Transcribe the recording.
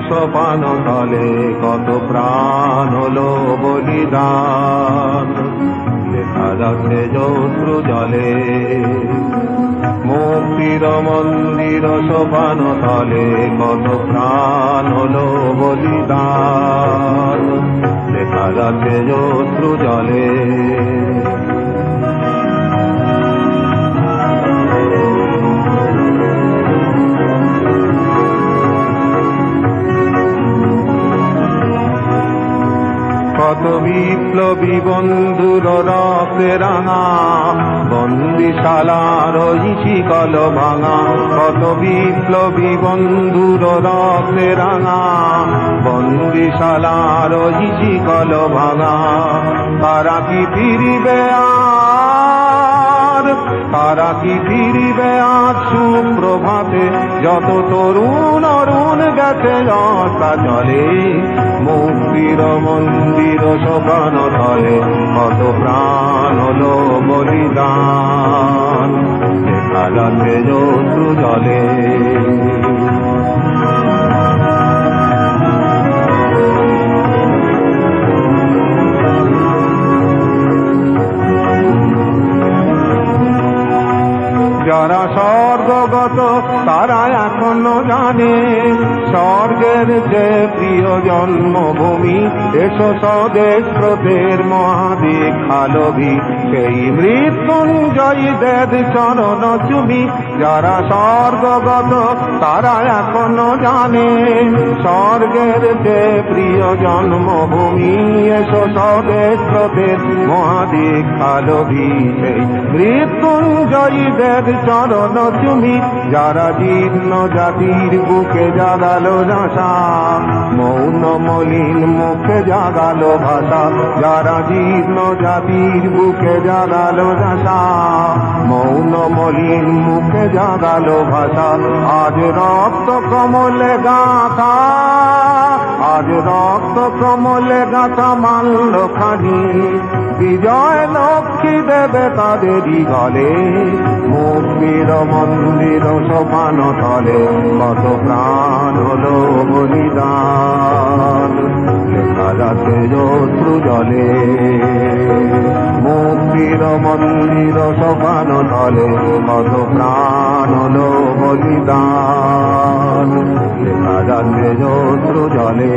সোপান তলে কত প্রাণ হলো বলিদান। যাচ্ছে যৌত্রু জলে। মুক্তির মন্দির সোপান তলে কত প্রাণ হলো বলিদান। যাচ্ছে যৌত্রু জলে। বিপ্লবী বন্ধুর রক্তে রাঙা। বন্দিশালার কল ভাঙা। কত বিপ্লবী বন্ধুর রক্তে রাঙা। বন্দিশালার কল ভাঙা। তারা কি ফিরিবে আর তারা কি ফিরিবে আজ সুপ্রভাতে? যত তরুণ অরুণ গেছে লতা চলে মুক্তির মন্দির সোপান তলে কত প্রাণ হলো বলিদান। যত্রু জলে। যারা স্বর্গগত, তারা এখনও জানে, স্বর্গের যে প্রিয় জন্মভূমি, এসো স্বদেশ স্রোতের মহাদিক আলবি সেই মৃত্যুঞ্জয়ী দেব চরণ চুমি, যারা স্বর্গগত, তারা এখনও জানে স্বর্গের যে প্রিয় জন্মভূমি, এসো স্বদেশ স্রোতের মহাদিক মৃত্যুঞ্জয়ী দেব চরণ তুমি, যারা জীর্ণ জাতির বুকে জাগালো নাশা মৌন মলিন মুখে জাগালো ভাষা, যারা জীর্ণ জাতির বুকে জাগালো নাশা মৌন মলিন জাগালো ভাষা। আজ রক্ত কমলে গাথা, আজ রক্ত কমলে গাথা মানল খানি। বিজয় লক্ষ্মী দেবে তাদেরই গলে মুক্তির মন্দির সমান তলে। কত প্রাণ হলো বলিদান, লেখা জলে। মুক্তির মন্দির সমান তলে কত প্রাণ লো বলিদান লেখা যাচ্ছে জলে